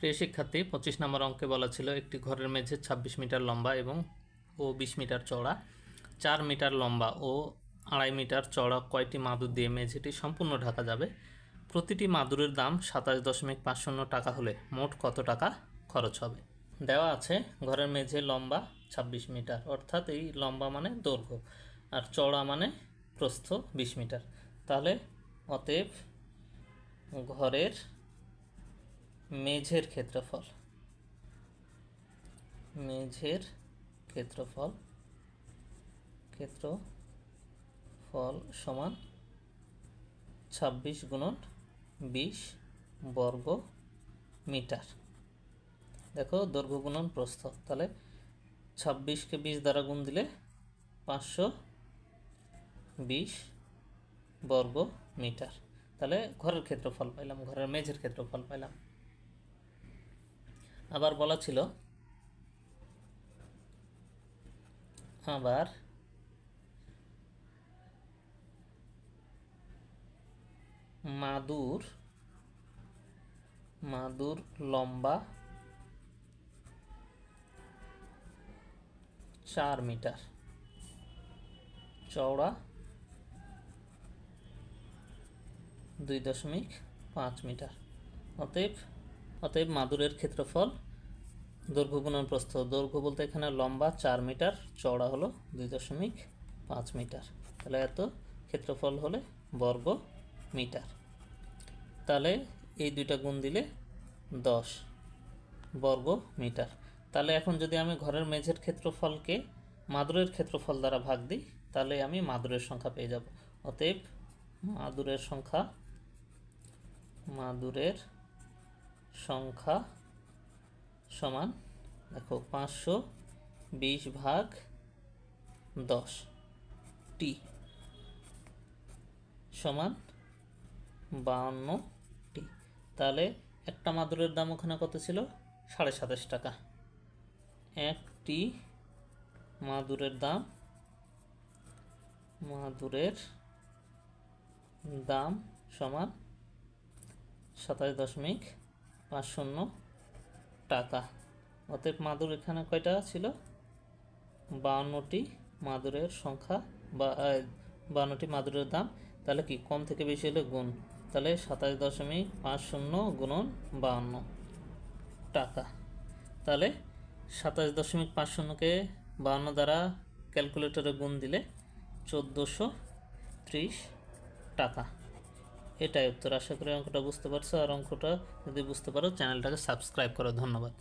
প্রিয় শিক্ষার্থী, পঁচিশ নম্বর অঙ্কে বলা ছিল, একটি ঘরের মেঝে ছাব্বিশ মিটার লম্বা এবং ও বিশ মিটার চওড়া, চার মিটার লম্বা ও আড়াই মিটার চড়া কয়টি মাদুর দিয়ে মেঝেটি সম্পূর্ণ ঢাকা যাবে? প্রতিটি মাদুরের দাম সাতাশ দশমিক পাঁচ শূন্য টাকা হলে মোট কত টাকা খরচ হবে? দেওয়া আছে, ঘরের মেঝে লম্বা ছাব্বিশ মিটার, অর্থাৎ এই লম্বা মানে দৈর্ঘ্য, আর চওড়া মানে প্রস্থ বিশ মিটার। তাহলে অতএব ঘরের মেঝের ক্ষেত্রফল। মেঝের ক্ষেত্রফল ক্ষেত্রফল সমান ছাব্বিশ গুণন বিশ বর্গ মিটার। দেখো দৈর্ঘ্য গুণন প্রস্থ, তাহলে ছাব্বিশকে বিশ দ্বারা গুণ দিলে পাঁচশো বিশ বর্গ মিটার। তাহলে ঘরের ক্ষেত্রফল পাইলাম, ঘরের মেঝের ক্ষেত্রফল পাইলাম। আবার বলা ছিল। আবার মাদুর মাদুর লম্বা চার মিটার। চওড়া দুই দশমিক পাঁচ মিটার। অতএব অতএব মাদুরের ক্ষেত্রফল দৈর্ঘ্য গুণন প্রস্থ। দৈর্ঘ্য বলতে এখানে লম্বা চার মিটার, চওড়া হলো দুই দশমিক পাঁচ মিটার। তাহলে এত ক্ষেত্রফল হলে বর্গ মিটার। তাহলে এই দুইটা গুণ দিলে দশ বর্গ মিটার। তাহলে এখন যদি আমি ঘরের মেঝের ক্ষেত্রফলকে মাদুরের ক্ষেত্রফল দ্বারা ভাগ দিই, তাহলে আমি মাদুরের সংখ্যা পেয়ে যাব। অতএব মাদুরের সংখ্যা মাদুরের সংখ্যা সমান, দেখো, পাঁচশো বিশ ভাগ দশ, টি সমান বাউন্নটি তাহলে একটা মাদুরের দাম ওখানে কত ছিল? সাড়ে সাতাশ টাকা। একটি মাদুরের দাম মাদুরের দাম সমান সাতাশ দশমিক পাঁচ শূন্য টাকা। অতএব মাদুর এখানে কয়টা ছিল? বাউন্নটি মাদুরের সংখ্যা বা বাউন্নটি মাদুরের দাম। তাহলে কি? কম থেকে বেশি হলে গুণ। তাহলে সাতাশ দশমিক পাঁচ শূন্য গুণন বাউন্ন টাকা। তাহলে সাতাশ দশমিক পাঁচ শূন্যকে বাউন্ন দ্বারা ক্যালকুলেটরে গুণ দিলে চোদ্দোশো ত্রিশ টাকা। এটাই উত্তর। আশা করি অঙ্কটা বুঝতে পারছ, আর অঙ্কটা যদি বুঝতে পারো, চ্যানেলটাকে সাবস্ক্রাইব করো। ধন্যবাদ।